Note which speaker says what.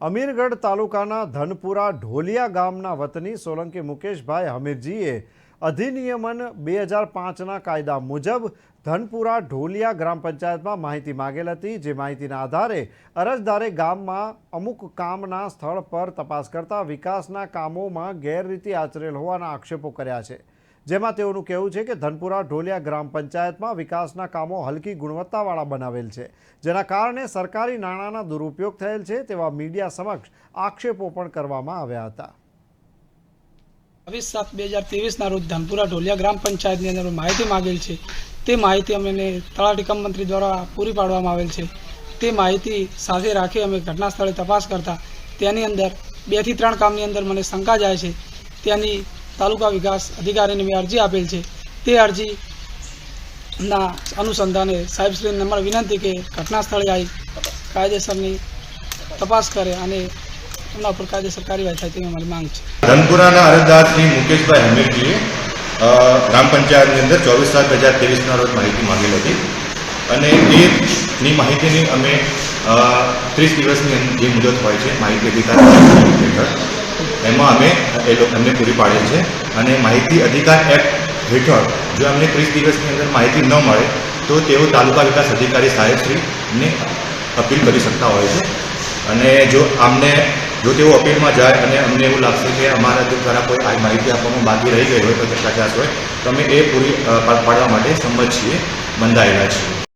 Speaker 1: અમીરગઢ તાલુકાના ધનપુરા ઢોલિયા ગામના વતની સોલંકી મુકેશભાઈ હમીરજીએ અધિનિયમન બે હજાર પાંચના કાયદા મુજબ ધનપુરા ઢોલિયા ગ્રામ પંચાયતમાં માહિતી માગેલ હતી. જે માહિતીના આધારે અરજદારે ગામમાં અમુક કામના સ્થળ પર તપાસ કરતા વિકાસના કામોમાં ગેરરીતિ આચરેલ હોવાના આક્ષેપો કર્યા છે. જેમાં તેઓનું કહેવું છે કે ધનપુરા ઢોલિયા ગ્રામ પંચાયતમાં વિકાસના કામો હલકી ગુણવત્તાવાળા બનાવેલ છે, જેના કારણે સરકારી નાણાંના દુરુપયોગ થયેલ છે તેવા મીડિયા સમક્ષ આક્ષેપો પણ કરવામાં આવ્યા હતા.
Speaker 2: બાવીસ સાત બે હજાર ત્રેવીસના રોજ ધનપુરા ઢોલિયા ગ્રામ પંચાયતની અંદર માહિતી માગેલ છે, તે માહિતી અમને તળાટીકમ મંત્રી દ્વારા પૂરી પાડવામાં આવેલ છે. તે માહિતી સાથે રાખી અમે ઘટના સ્થળે તપાસ કરતા, તેની અંદર બેથી ત્રણ કામની અંદર મને શંકા જાય છે. તેની તાલુકા વિકાસ અધિકારીને મેં અરજી આપેલ છે. તે અરજીના અનુસંધાને સાહેબશ્રીને નમ્ર વિનંતી કે ઘટના સ્થળે આવી કાયદેસરની તપાસ કરે અને એમના ઉપર કાયદેસર કાર્યવાહી થાય તેવી મારી માંગ છે.
Speaker 3: ધનપુરાના અરજદાર મુકેશભાઈ હમીરજીએ ગ્રામ પંચાયતની અંદર ચોવીસ સાત બે હજાર ત્રેવીસના રોજ માહિતી માંગી હતી. અને એની માહિતીની અમે ત્રીસ દિવસની જે મુદત હોય છે, માહિતી અધિકાર હેઠળ એમાં અમે એ એમને પૂરી પાડીએ છીએ અને માહિતી અધિકાર એક્ટ હેઠળ જો એમને ત્રીસ દિવસની અંદર માહિતી ન મળે, તો તેઓ તાલુકા વિકાસ અધિકારી સાહેબશ્રીને અપીલ કરી શકતા હોય છે. અને જો આમને જો તેઓ અપીલમાં જાય અને અમને એવું લાગશે કે અમારા દ્વારા કોઈ આ માહિતી આપવામાં બાકી રહી ગઈ હોય, કોઈ કચાશ હોય, તો અમે એ પૂરી પાડવા માટે સંમત છીએ, બંધાયેલા છીએ.